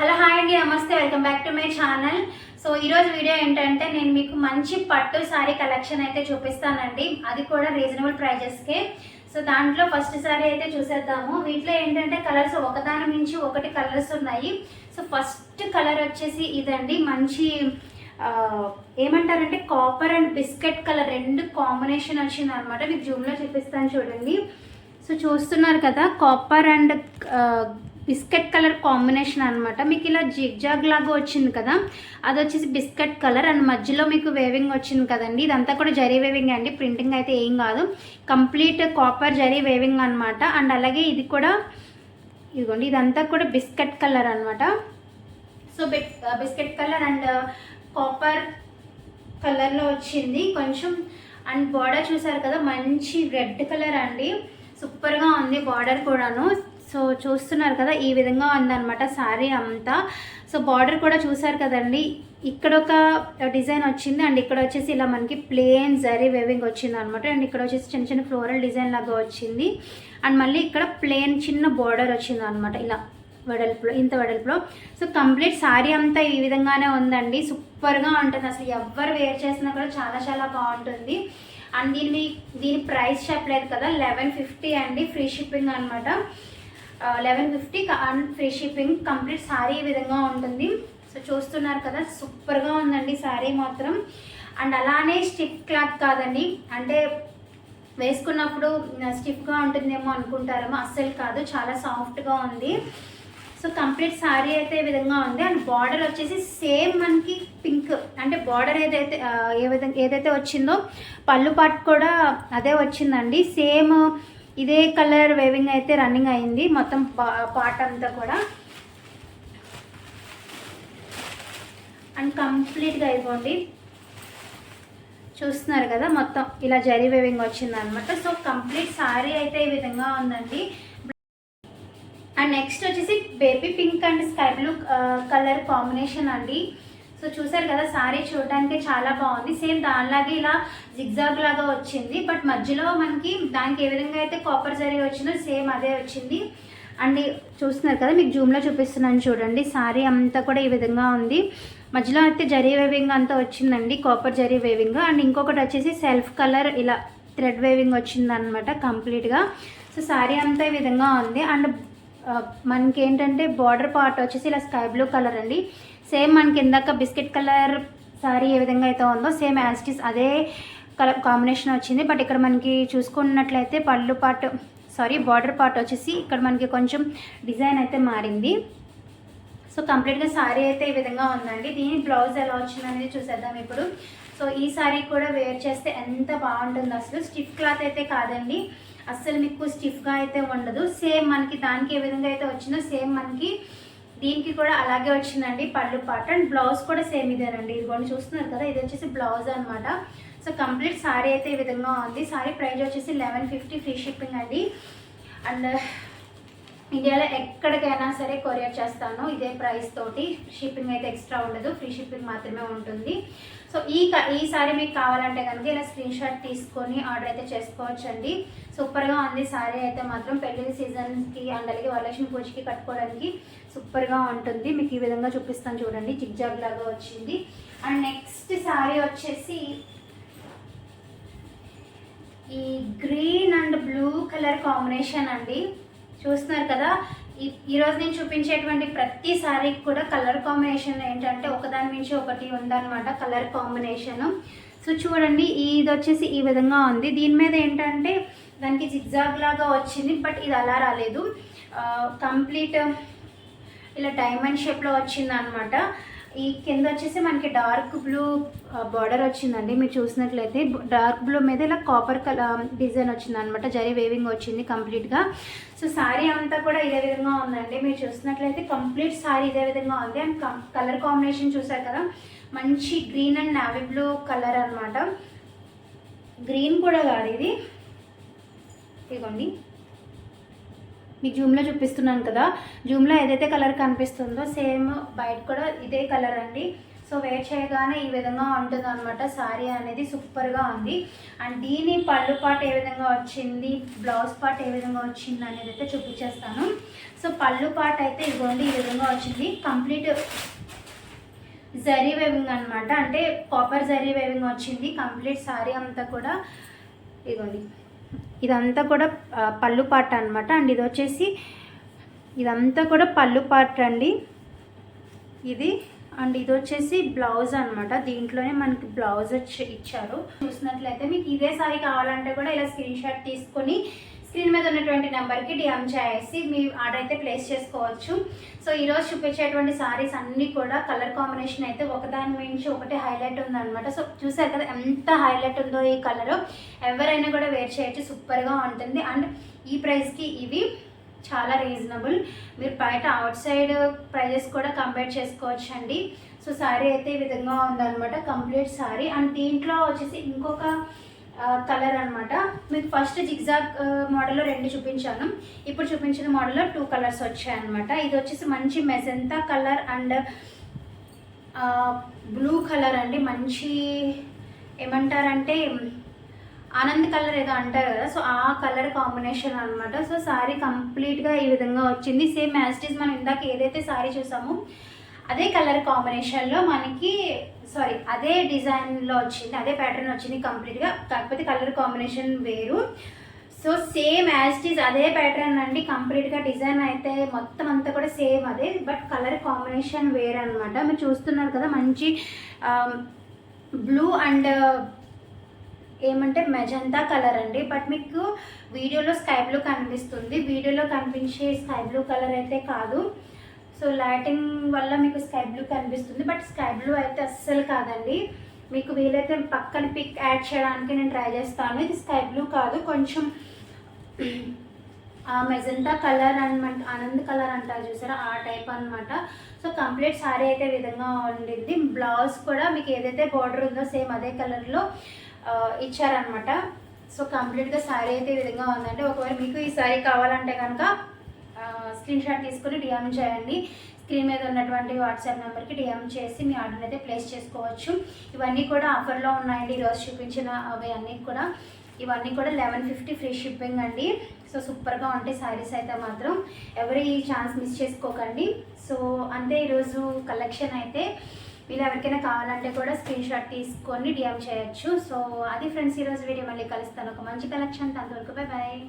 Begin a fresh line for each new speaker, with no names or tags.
Hello hi అండి namaste welcome back to my channel. So ఈరోజు video ఏంటంటే నేను మీకు మంచి పట్టు సారీ కలెక్షన్ అయితే చూపిస్తానండి. అది కూడా రీజనబుల్ ప్రైజెస్కే సో దాంట్లో ఫస్ట్ సారీ అయితే చూసేద్దాము. వీటిలో ఏంటంటే కలర్స్ ఒకదాని మించి ఒకటి కలర్స్ ఉన్నాయి. సో ఫస్ట్ కలర్ వచ్చేసి ఇదండి. మంచి ఏమంటారంటే కాపర్ అండ్ బిస్కెట్ కలర్ రెండు కాంబినేషన్ వచ్చింది అనమాట మీకు జూమ్లో చూపిస్తాను చూడండి. సో చూస్తున్నారు కదా copper and biscuit colour combination అనమాట మీకు ఇలా జిగ్జాగ్ లాగా వచ్చింది కదా అది వచ్చేసి బిస్కెట్ కలర్. అండ్ మధ్యలో మీకు వేవింగ్ వచ్చింది కదండి ఇదంతా కూడా జరీ వేవింగ్ అండి ప్రింటింగ్ అయితే ఏం కాదు. కంప్లీట్ కాపర్ జరీ వేవింగ్ అనమాట అండ్ అలాగే ఇది కూడా ఇదిగోండి ఇదంతా కూడా బిస్కెట్ కలర్ అనమాట so biscuit colour and copper కలర్లో వచ్చింది. కొంచెం అండ్ బార్డర్ చూసారు కదా మంచి రెడ్ కలర్ అండి. సూపర్గా ఉంది బార్డర్ కూడాను. సో చూస్తున్నారు కదా ఈ విధంగా ఉందన్నమాట శారీ అంతా. సో బార్డర్ కూడా చూసారు కదండి ఇక్కడ ఒక డిజైన్ వచ్చింది అండ్ ఇక్కడ వచ్చేసి ఇలా మనకి ప్లేన్ జరీ వేవింగ్ వచ్చింది అనమాట అండ్ ఇక్కడ వచ్చేసి చిన్న చిన్న ఫ్లోరల్ డిజైన్ లాగా వచ్చింది. అండ్ మళ్ళీ ఇక్కడ ప్లేన్ చిన్న బార్డర్ వచ్చింది అనమాట ఇలా వెడల్పులో ఇంత వెడల్పులో. సో కంప్లీట్ శారీ అంతా ఈ విధంగానే ఉందండి సూపర్గా ఉంటుంది. అసలు ఎవరు వేర్ చేసినా కూడా చాలా చాలా బాగుంటుంది. అండ్ దీని దీని ప్రైస్ చెప్పలేదు కదా లెవెన్ ఫిఫ్టీ అండి ఫ్రీ షిప్పింగ్ అనమాట eleven fifty and free shipping complete sari ఈ విధంగా ఉంటుంది. సో చూస్తున్నారు కదా సూపర్గా ఉందండి శారీ మాత్రం. అండ్ అలానే స్టిక్ క్లాత్ కాదండి. అంటే వేసుకున్నప్పుడు స్టిఫ్గా ఉంటుందేమో అనుకుంటారేమో అస్సలు కాదు. చాలా సాఫ్ట్గా ఉంది. సో కంప్లీట్ శారీ అయితే ఈ విధంగా ఉంది. అండ్ బార్డర్ వచ్చేసి సేమ్ మనకి పింక్. అంటే బార్డర్ ఏదైతే ఏ విధంగా ఏదైతే వచ్చిందో పళ్ళు పాటు కూడా అదే వచ్చిందండి. సేమ్ ఇదే కలర్ వేవింగ్ అయితే రన్నింగ్ అయింది. మొత్తం పార్ట్ అంతా కూడా. అండ్ కంప్లీట్గా అయిపోండి. చూస్తున్నారు కదా మొత్తం ఇలా జరీ వేవింగ్ వచ్చిందనమాట సో కంప్లీట్ సారీ అయితే ఈ విధంగా ఉందండి. అండ్ నెక్స్ట్ వచ్చేసి baby pink and sky blue colour combination అండి. సో చూసారు కదా సారీ చూడడానికి చాలా బాగుంది. సేమ్ దానిలాగే ఇలా జిగ్జాగ్ లాగా వచ్చింది. బట్ మధ్యలో మనకి దానికి ఏ విధంగా అయితే కాపర్ జరీ వచ్చిందో సేమ్ అదే వచ్చింది. అండ్ చూస్తున్నారు కదా మీకు జూమ్లో చూపిస్తున్నాను చూడండి. సారీ అంతా కూడా ఈ విధంగా ఉంది. మధ్యలో అయితే జరీ వేవింగ్ అంతా వచ్చిందండి కాపర్ జరీ వేవింగ్ అండ్ ఇంకొకటి వచ్చేసి సెల్ఫ్ కలర్ ఇలా థ్రెడ్ వేవింగ్ వచ్చిందనమాట కంప్లీట్గా సో సారీ అంతా ఈ విధంగా ఉంది. అండ్ మనకి ఏంటంటే బార్డర్ పార్ట్ వచ్చేసి ఇలా స్కై బ్లూ కలర్ అండి. సేమ్ మనకి ఇందాక బిస్కెట్ కలర్ సారీ ఏ విధంగా అయితే ఉందో సేమ్ యాస్టిస్ అదే కలర్ కాంబినేషన్ వచ్చింది. బట్ ఇక్కడ మనకి చూసుకున్నట్లయితే పళ్ళు పార్ట్ సారీ బార్డర్ పార్ట్ వచ్చేసి ఇక్కడ మనకి కొంచెం డిజైన్ అయితే మారింది. సో కంప్లీట్గా శారీ అయితే ఈ విధంగా ఉందండి. దీని బ్లౌజ్ ఎలా వచ్చింది అనేది చూసేద్దాం ఇప్పుడు. సో ఈ శారీ కూడా వేర్ చేస్తే ఎంత బాగుంటుంది అసలు. స్టిఫ్ క్లాత్ అయితే కాదండి. అస్సలు మీకు స్టిఫ్గా అయితే ఉండదు. సేమ్ మనకి దానికి ఏ విధంగా అయితే వచ్చిందో సేమ్ మనకి దీనికి కూడా అలాగే వచ్చిందండి పళ్ళు పాట. అండ్ బ్లౌజ్ కూడా సేమ్ ఇదేనండి. ఇదిగోండి చూస్తున్నారు కదా ఇది వచ్చేసి బ్లౌజ్ అనమాట సో కంప్లీట్ సారీ అయితే ఈ విధంగా ఉంది. సారీ ప్రైస్ వచ్చేసి లెవెన్ ఫిఫ్టీ ఫ్రీ షిప్పింగ్ అండి. అండ్ ఇండియాలో ఎక్కడికైనా సరే కొరియర్ చేస్తాను. ఇదే ప్రైస్ తోటి షిప్పింగ్ అయితే ఎక్స్ట్రా ఉండదు. ఫ్రీ షిప్పింగ్ మాత్రమే ఉంటుంది. సో ఈ ఈసారి ఈ సారీ మీకు కావాలంటే కనుక ఇలా స్క్రీన్ షాట్ తీసుకొని ఆర్డర్ అయితే చేసుకోవచ్చండి. సూపర్గా ఉంది సారీ అయితే మాత్రం. పెళ్ళి సీజన్కి అండ్ అలాగే వరలక్ష్మి పూజకి కట్టుకోవడానికి సూపర్గా ఉంటుంది. మీకు ఈ విధంగా చూపిస్తాను చూడండి. జిగ్జాగ్ లాగా వచ్చింది. అండ్ నెక్స్ట్ సారీ వచ్చేసి ఈ green and blue colour combination అండి. చూస్తున్నారు కదా ఈ- ఈరోజు నేను చూపించేటువంటి ప్రతి శారీకి కూడా కలర్ కాంబినేషన్ ఏంటంటే ఒకదాని మించి ఒకటి ఉందన్నమాట కలర్ కాంబినేషన్ సో చూడండి ఇది వచ్చేసి ఈ విధంగా ఉంది. దీని మీద ఏంటంటే దానికి జిగ్జాగ్ లాగా వచ్చింది బట్ ఇది అలా రాలేదు. కంప్లీట్ ఇలా డైమండ్ షేప్లో వచ్చింది అనమాట ఈ కింద వచ్చేసి మనకి డార్క్ బ్లూ బార్డర్ వచ్చిందండి. మీరు చూసినట్లయితే డార్క్ బ్లూ మీద ఇలా కాపర్ కలర్ డిజైన్ వచ్చింది అనమాట జరీ వేవింగ్ వచ్చింది కంప్లీట్గా సో శారీ అంతా కూడా ఇదే విధంగా ఉందండి. మీరు చూసినట్లయితే కంప్లీట్ శారీ ఇదే విధంగా ఉంది. అండ్ కలర్ కాంబినేషన్ చూసారు కదా? మంచి green and navy blue colour అనమాట. గ్రీన్ కూడా కాదు ఇది. ఇదిగోండి. మీకు జూమ్లో చూపిస్తున్నాను కదా. జూమ్లో ఏదైతే కలర్ కనిపిస్తుందో సేమ్ బయట కూడా ఇదే కలర్ అండి. సో వేర్ చేయగానే ఈ విధంగా ఉంటుంది అనమాట శారీ అనేది సూపర్గా ఉంది. అండ్ దీని పళ్ళు పాట ఏ విధంగా వచ్చింది? బ్లౌజ్ పార్ట్ ఏ విధంగా వచ్చింది అనేది అయితే చూపించేస్తాను. సో పళ్ళు పాట అయితే ఇదిగోండి ఈ విధంగా వచ్చింది. కంప్లీట్ జరీ వేవింగ్ అనమాట అంటే కాపర్ జరీ వేవింగ్ వచ్చింది. కంప్లీట్ శారీ అంతా కూడా ఇదిగోండి ఇదంతా కూడా పళ్ళు పాట అనమాట అండ్ ఇది వచ్చేసి ఇదంతా కూడా పళ్ళు పాట అండి. ఇది అండ్ ఇది వచ్చేసి బ్లౌజ్ అనమాట దీంట్లోనే మనకి బ్లౌజ్ ఇచ్చారు. చూసినట్లయితే మీకు ఇదే సారీ కావాలంటే కూడా ఇలా స్క్రీన్ షాట్ తీసుకొని స్క్రీన్ మీద ఉన్నటువంటి నెంబర్కి డిఎం చేసి మీ ఆర్డర్ అయితే ప్లేస్ చేసుకోవచ్చు. సో ఈరోజు చూపించేటువంటి సారీస్ అన్నీ కూడా కలర్ కాంబినేషన్ అయితే ఒకదాని మించి ఒకటి హైలైట్ ఉందన్నమాట. సో చూసారు కదా ఎంత హైలైట్ ఉందో ఈ కలర్. ఎవరైనా కూడా వేర్ చేయొచ్చు సూపర్గా ఉంటుంది. అండ్ ఈ ప్రైస్కి ఇవి చాలా రీజనబుల్. మీరు బయట అవుట్ సైడ్ ప్రైజెస్ కూడా కంపేర్ చేసుకోవచ్చు అండి సో శారీ అయితే ఈ విధంగా ఉందన్నమాట కంప్లీట్ శారీ అండ్ దీంట్లో వచ్చేసి ఇంకొక కలర్ అనమాట మీకు ఫస్ట్ జిగ్జాగ్ మోడల్లో రెండు చూపించాను. ఇప్పుడు చూపించిన మోడల్లో టూ కలర్స్ వచ్చాయన్నమాట ఇది వచ్చేసి మంచి magenta colour and blue colour అండి. మంచి ఏమంటారంటే ఆనంద్ కలర్ ఏదో అంటారు కదా. సో ఆ కలర్ కాంబినేషన్ అనమాట సో శారీ కంప్లీట్గా ఈ విధంగా వచ్చింది. సేమ్ యాస్టీస్ మనం ఇందాక ఏదైతే శారీ చూసామో అదే కలర్ కాంబినేషన్లో మనకి సారీ అదే డిజైన్లో వచ్చింది అదే ప్యాటర్న్ వచ్చింది కంప్లీట్గా కాకపోతే కలర్ కాంబినేషన్ వేరు. So same as it is అదే ప్యాటర్న్ అండి. కంప్లీట్గా డిజైన్ అయితే మొత్తం అంతా కూడా సేమ్ అదే బట్ కలర్ కాంబినేషన్ వేరే అనమాట మీరు చూస్తున్నారు కదా మంచి బ్లూ అండ్ ఏమంటే మెజంతా కలర్ అండి. బట్ మీకు వీడియోలో స్కై బ్లూ కనిపిస్తుంది. వీడియోలో కనిపించే స్కై బ్లూ కలర్ అయితే కాదు. సో లైటింగ్ వల్ల మీకు స్కై బ్లూ కనిపిస్తుంది. బట్ స్కై బ్లూ అయితే అస్సలు కాదండి. మీకు వీలైతే పక్కన పిక్ యాడ్ చేయడానికి నేను ట్రై చేస్తాను. ఇది స్కై బ్లూ కాదు కొంచెం ఆ మెజంతా కలర్ అనమాట ఆనంద్ కలర్ అంటారు చూసారా? ఆ టైప్ అనమాట సో కంప్లీట్ సారీ అయితే విధంగా ఉండింది బ్లౌజ్ కూడా మీకు ఏదైతే బార్డర్ ఉందో సేమ్ అదే కలర్లో ఇచ్చారనమాట సో కంప్లీట్గా శారీ అయితే విధంగా ఉందండి. ఒకవేళ మీకు ఈ సారీ కావాలంటే కనుక స్క్రీన్ షాట్ తీసుకుని డిఎం చేయండి. స్క్రీన్ మీద ఉన్నటువంటి వాట్సాప్ నెంబర్కి డిఎం చేసి మీ ఆర్డర్ అయితే ప్లేస్ చేసుకోవచ్చు. ఇవన్నీ కూడా ఆఫర్లో ఉన్నాయండి. ఈరోజు చూపించిన అవి అన్నీ కూడా. ఇవన్నీ కూడా లెవెన్ ఫిఫ్టీ ఫ్రీ షిప్పింగ్ అండి. సో సూపర్గా ఉంటాయి శారీస్ అయితే మాత్రం. ఎవరు ఈ ఛాన్స్ మిస్ చేసుకోకండి. సో అంతే ఈరోజు కలెక్షన్ అయితే. మీరు ఎవరికైనా కావాలంటే కూడా స్క్రీన్ షాట్ తీసుకొని డిఎం చేయొచ్చు. సో అది ఫ్రెండ్స్ ఈరోజు వీడియో మళ్ళీ కలుస్తాను. ఒక మంచి కలెక్షన్. అంతవరకు బై బాయ్